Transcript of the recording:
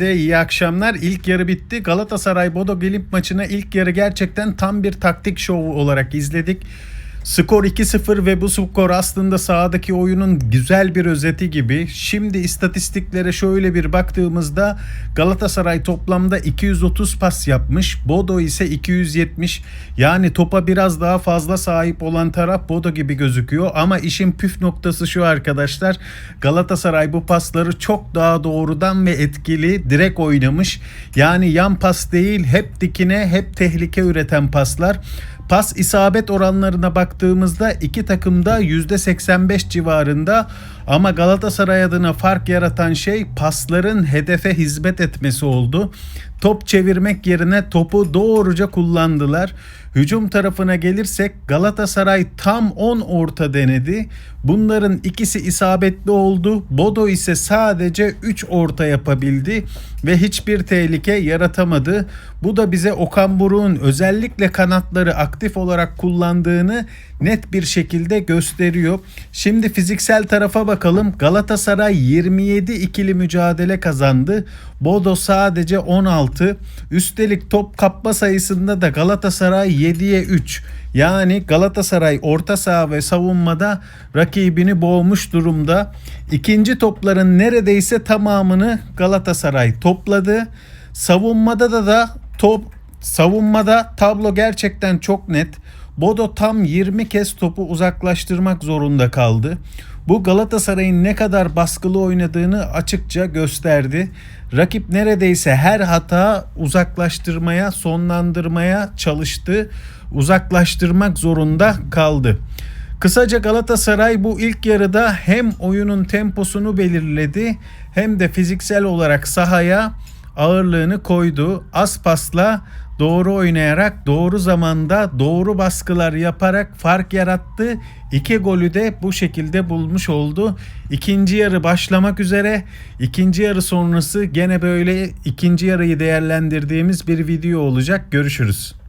Size iyi akşamlar. İlk yarı bitti. Galatasaray Bodo Glimt maçına ilk yarı gerçekten tam bir taktik şovu olarak izledik. Skor 2-0 ve bu skor aslında sahadaki oyunun güzel bir özeti gibi. Şimdi istatistiklere şöyle bir baktığımızda Galatasaray toplamda 230 pas yapmış. Bodo ise 270. Yani topa biraz daha fazla sahip olan taraf Bodo gibi gözüküyor. Ama işin püf noktası şu arkadaşlar. Galatasaray bu pasları çok daha doğrudan ve etkili direkt oynamış. Yani yan pas değil hep dikine hep tehlike üreten paslar. Pas isabet oranlarına baktığımızda iki takımda %85 civarında ama Galatasaray adına fark yaratan şey pasların hedefe hizmet etmesi oldu. Top çevirmek yerine topu doğruca kullandılar. Hücum tarafına gelirsek Galatasaray tam 10 orta denedi. Bunların ikisi isabetli oldu. Bodo ise sadece 3 orta yapabildi ve hiçbir tehlike yaratamadı. Bu da bize Okan Buruk'un özellikle kanatları aktif olarak kullandığını net bir şekilde gösteriyor. Şimdi fiziksel tarafa bakalım. Galatasaray 27 ikili mücadele kazandı. Bodo sadece 16. Üstelik top kapma sayısında da Galatasaray 7'ye 3. Yani Galatasaray orta saha ve savunmada rakibini boğmuş durumda. İkinci topların neredeyse tamamını Galatasaray topladı. Savunmada da da top savunmada tablo gerçekten çok net. Bodo tam 20 kez topu uzaklaştırmak zorunda kaldı. Bu Galatasaray'ın ne kadar baskılı oynadığını açıkça gösterdi. Rakip neredeyse her hata uzaklaştırmaya, sonlandırmaya çalıştı. Uzaklaştırmak zorunda kaldı. Kısaca Galatasaray bu ilk yarıda hem oyunun temposunu belirledi hem de fiziksel olarak sahaya ağırlığını koydu. Az pasla doğru oynayarak doğru zamanda doğru baskılar yaparak fark yarattı. İki golü de bu şekilde bulmuş oldu. İkinci yarı başlamak üzere. İkinci yarı sonrası gene böyle ikinci yarıyı değerlendirdiğimiz bir video olacak. Görüşürüz.